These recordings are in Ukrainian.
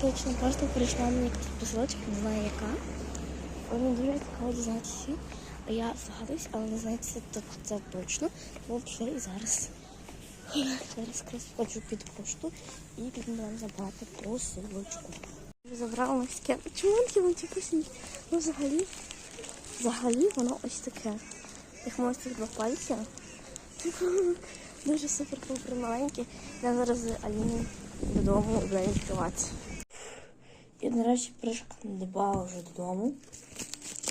точно просто прийшла мені якась посилочка, не знаю яка. Вони дуже цікаво дізнатися. Я здогадуюсь, але не знаю, це, це, точно. Тому пішли і зараз. Зараз якраз ходжу під пошту і нам забрати посилочку. Забрала ось таке. Чому такі мультипусні? Ну взагалі, взагалі воно ось таке. Їх можете два пальця. Дуже супер пупер маленькі. Я зараз з Аліною додому буду відкривати. І нарешті пришкандибала вже додому.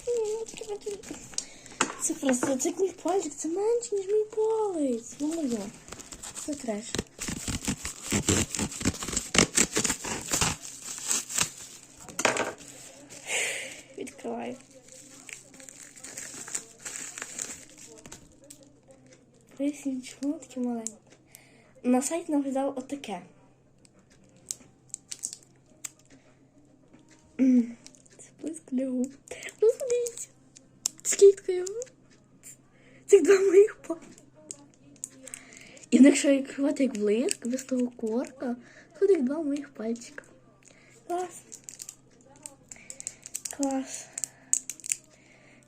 Ну, Це просто це мій пальчик, це менше, ніж мій палець. Ну моє. Це треш. Відкриваю. Поясніть, чому таке маленьке? На сайт наглядав отаке. Це близько для губ. Ну, смотрите. Скидка його. Це два моїх па. І якщо відкривати як блиск, без того корка, як два моїх пальчика. Клас. Клас.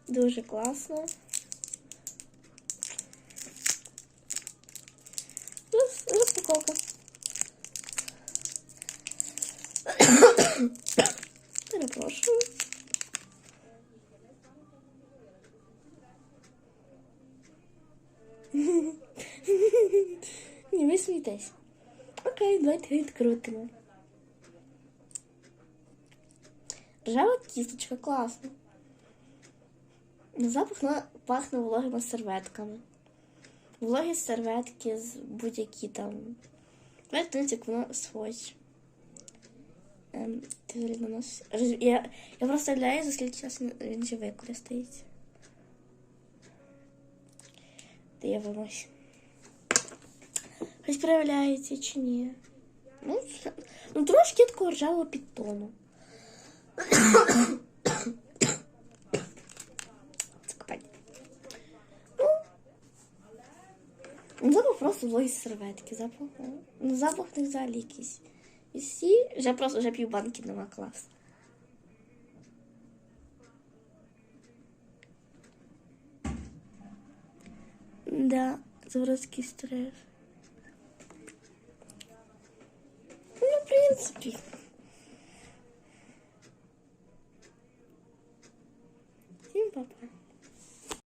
Дуже класно. Роз- Розпаковка. Ні, ви смійтесь. Окей, давайте відкрутимо. Ржава кісточка, класно. Запах вона пахне вологими серветками. Вологі серветки з будь-які там. Давайте дивіться, як воно схоже. Ем. Я, я просто глядаю, за скільки часу він ще використається. Дивимось. Хоч проявляється чи ні. Ну, ну трошки такого ржавого підтону. Ну, запах просто вологі серветки. Запах. Ну, запах не взагалі якийсь. І всі вже просто вже півбанки нема клас. Да, зараз такий стрес. Ну, в принципі.